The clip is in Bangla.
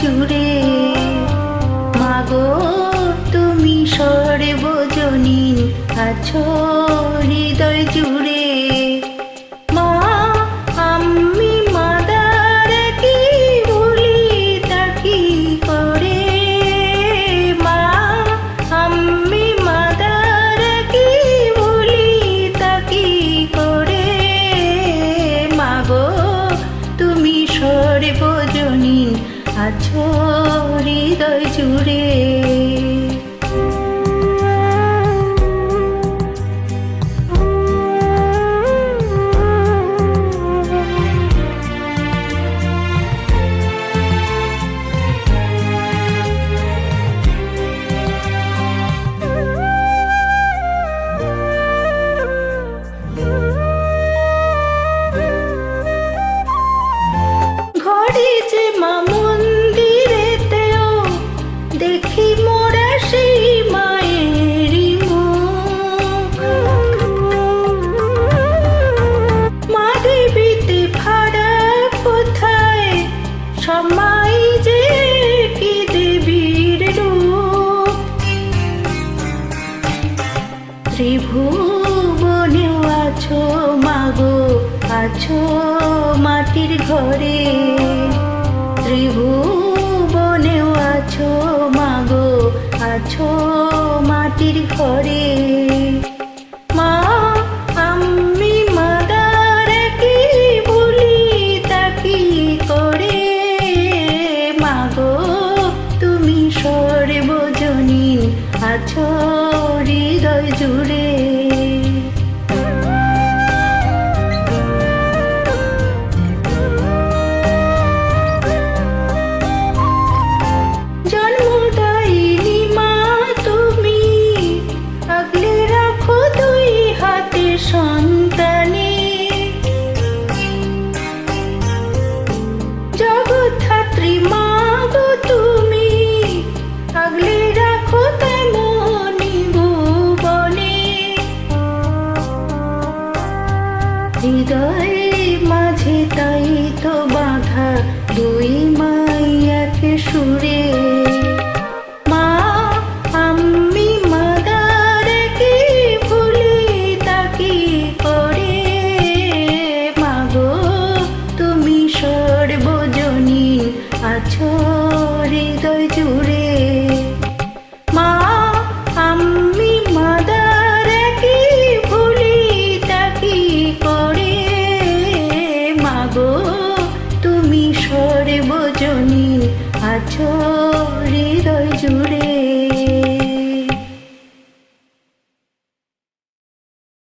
জুড়ে। মাগো, তুমি সর্বজনীন আছো হৃদয় জুড়ে। মা, আমি মাদার কি বলি তাকি করে? মা, আমি মাদার কি তাকি করে? মাগো, তুমি সর্বজনীন আছো হৃদয় জুড়ে। ত্রিভুবনেও আছো মাগো আছো মাটির ঘরে। ত্রিভুবনেও আছো মাগো আছো মাটির ঘরে। আছো হৃদয় জুড়ে। হৃদয়ে মাঝে, তাই তো বাঁধা দুই মাই এক সুরে। মা আমি মাদার কি ভুলি তা করে? মাগো, তুমি সর্বজনীন আছো হৃদয়।